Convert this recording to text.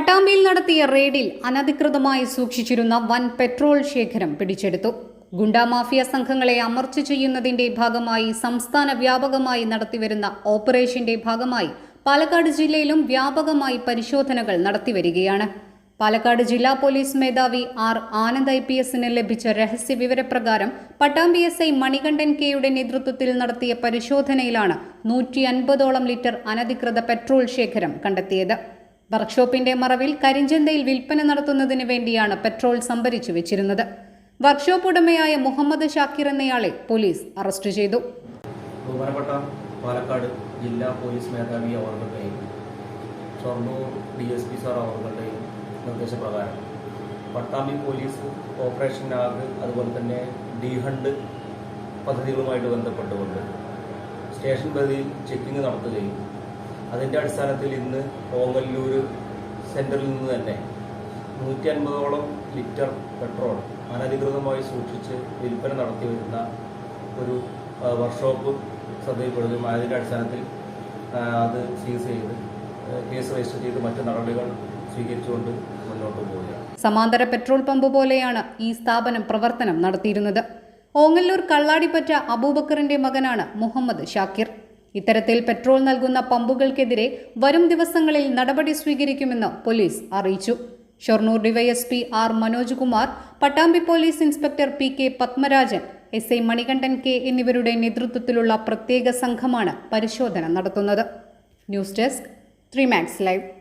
പട്ടാമ്പിയിൽ നടത്തിയ റെയ്ഡിൽ അനധികൃതമായി സൂക്ഷിച്ചിരുന്ന വൻ പെട്രോൾ ശേഖരം പിടിച്ചെടുത്തു. ഗുണ്ടാമാഫിയ സംഘങ്ങളെ അമർച്ച ചെയ്യുന്നതിന്റെ ഭാഗമായി സംസ്ഥാന വ്യാപകമായി നടത്തിവരുന്ന ഓപ്പറേഷന്റെ ഭാഗമായി പാലക്കാട് ജില്ലയിലും വ്യാപകമായി പരിശോധനകൾ നടത്തിവരികയാണ്. പാലക്കാട് ജില്ലാ പോലീസ് മേധാവി ആർ ആനന്ദ് ഐ പി എസിന് ലഭിച്ച രഹസ്യ വിവരപ്രകാരം പട്ടാമ്പി എസ് ഐ മണികണ്ഠൻ കെയുടെ നേതൃത്വത്തിൽ നടത്തിയ പരിശോധനയിലാണ് നൂറ്റി അൻപതോളം ലിറ്റർ അനധികൃത പെട്രോൾ ശേഖരം കണ്ടെത്തിയത്. വർക്ക്ഷോപ്പിന്റെ മറവിൽ കരിഞ്ചന്തയിൽ വിൽപ്പന നടത്തുന്നതിന് വേണ്ടിയാണ് പെട്രോൾ സംഭരിച്ചു വെച്ചിരുന്നത്. വർക്ക്ഷോപ്പ് ഉടമയായ മുഹമ്മദ് ഷാക്കിർ എന്നയാളെ പോലീസ് അറസ്റ്റ് ചെയ്തു. പാലക്കാട് ജില്ലാ പോലീസ് മേധാവി അവറുകളുടെയും Shoranur D S P sir നിർദ്ദേശപ്രകാരം. പട്ടാമ്പി പോലീസ് ഓപ്പറേഷൻ നാഗ് അതുപോലെ തന്നെ ഡി ഹണ്ട് പദ്ധതികളുമായിട്ട് ബന്ധപ്പെട്ടുകൊണ്ട് സ്റ്റേഷൻ പരിധിയിൽ ചെക്കിംഗ് നടത്തുകയും അതിന്റെ അടിസ്ഥാനത്തിൽ ഇന്ന് ഓങ്ങല്ലൂർ സെന്ററിൽ നിന്ന് തന്നെ നൂറ്റി അൻപതോളം ലിറ്റർ പെട്രോൾ അനധികൃതമായി സൂക്ഷിച്ച് വിൽപ്പന നടത്തി വരുന്ന ഒരു വർക്ക്ഷോപ്പ് ശ്രദ്ധയിൽപ്പെടുകയും അതിന്റെ അടിസ്ഥാനത്തിൽ അത് സീസ് ചെയ്ത് കേസ് രജിസ്റ്റർ ചെയ്ത് മറ്റു നടപടികൾ സ്വീകരിച്ചുകൊണ്ട് മുന്നോട്ട് പോവുകയാണ്. സമാന്തര പെട്രോൾ പമ്പ് പോലെയാണ് ഈ സ്ഥാപനം പ്രവർത്തനം നടത്തിയിരുന്നത്. ഓങ്ങല്ലൂർ കള്ളാടിപ്പറ്റ അബൂബക്കറിന്റെ മകനാണ് മുഹമ്മദ് ഷാക്കിർ. ഇത്തരത്തിൽ പെട്രോൾ നൽകുന്ന പമ്പുകൾക്കെതിരെ വരും ദിവസങ്ങളിൽ നടപടി സ്വീകരിക്കുമെന്ന് പോലീസ് അറിയിച്ചു. Shoranur DYSP R Manoj Kumar Pattambi police inspector P K Padmarajan S I Manikandan K എന്നിവരുടെ നേതൃത്വത്തിലുള്ള പ്രത്യേക സംഘമാണ് പരിശോധന നടത്തുന്നത്. News desk three max live.